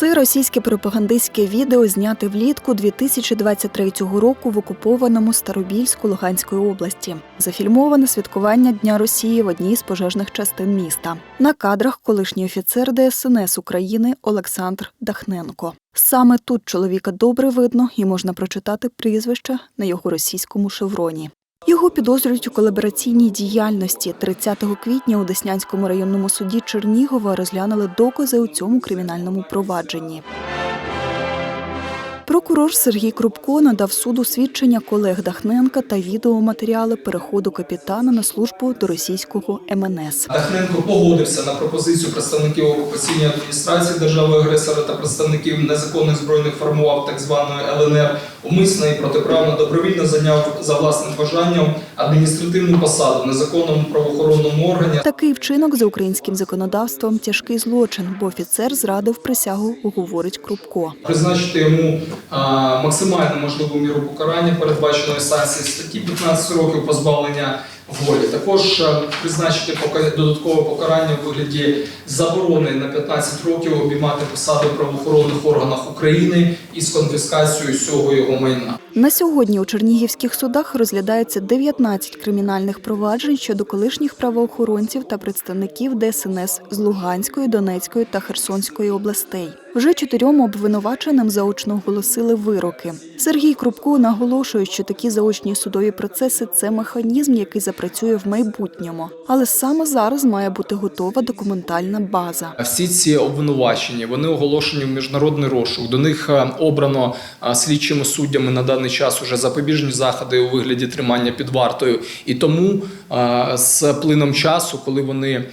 Це російське пропагандистське відео зняте влітку 2023 року в окупованому Старобільську Луганської області. Зафільмоване святкування Дня Росії в одній з пожежних частин міста. На кадрах колишній офіцер ДСНС України Олександр Дахненко. Саме тут чоловіка добре видно і можна прочитати прізвище на його російському шевроні. Його підозрюють у колабораційній діяльності. 30 квітня у Деснянському районному суді Чернігова розглянули докази у цьому кримінальному провадженні. Прокурор Сергій Крупко надав суду свідчення колег Дахненка та відеоматеріали переходу капітана на службу до російського МНС. Дахненко погодився на пропозицію представників окупаційної адміністрації держави-агресора та представників незаконних збройних формував так званої ЛНР умисно і протиправно добровільно зайняв за власним бажанням адміністративну посаду в незаконному правоохоронному органі. Такий вчинок за українським законодавством тяжкий злочин, бо офіцер зрадив присягу, говорить Крупко. Призначити йому максимально можливу міру покарання, передбаченої санкції статті 15 років позбавлення волі. Також призначити пока- додаткове покарання у вигляді заборони на 15 років обіймати посади в правоохоронних органах України із конфіскацією всього його майна. На сьогодні у чернігівських судах розглядається 19 кримінальних проваджень щодо колишніх правоохоронців та представників ДСНС з Луганської, Донецької та Херсонської областей. Вже чотирьом обвинуваченим заочно оголосили вироки. Сергій Крупко наголошує, що такі заочні судові процеси це механізм, який запрацює в майбутньому. Але саме зараз має бути готова документальна база. Всі ці обвинувачення вони оголошені в міжнародний розшук. До них е, обрано е, слідчими суддями на даний час уже запобіжні заходи у вигляді тримання під вартою. І тому е, з плином часу, коли вони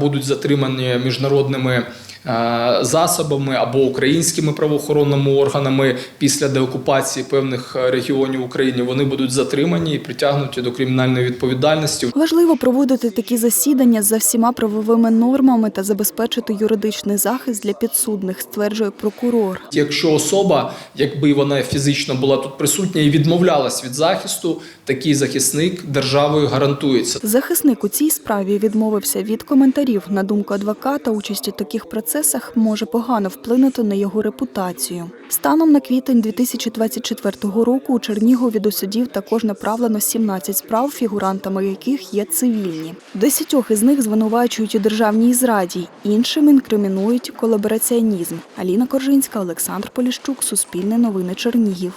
будуть затримані міжнародними. е, Засобами або українськими правоохоронними органами після деокупації певних е, регіонів України вони будуть затримані і притягнуті до кримінальної відповідальності. Важливо проводити такі засідання за всіма правовими нормами та забезпечити юридичний захист для підсудних, стверджує прокурор. Якщо особа, якби вона фізично була тут присутня і відмовлялась від захисту, такий захисник державою гарантується. Захисник у цій справі відмовився від коментарів. На думку адвоката, участь у таких процесах може погано вплинути на його репутацію. Станом на квітень 2024 року у Чернігові до судів також направлено 17 справ, фігурантами яких є цивільні. Десятьох із них звинувачують у державній зраді, іншим інкримінують колабораціонізм. Аліна Коржинська, Олександр Поліщук, Суспільне новини Чернігів.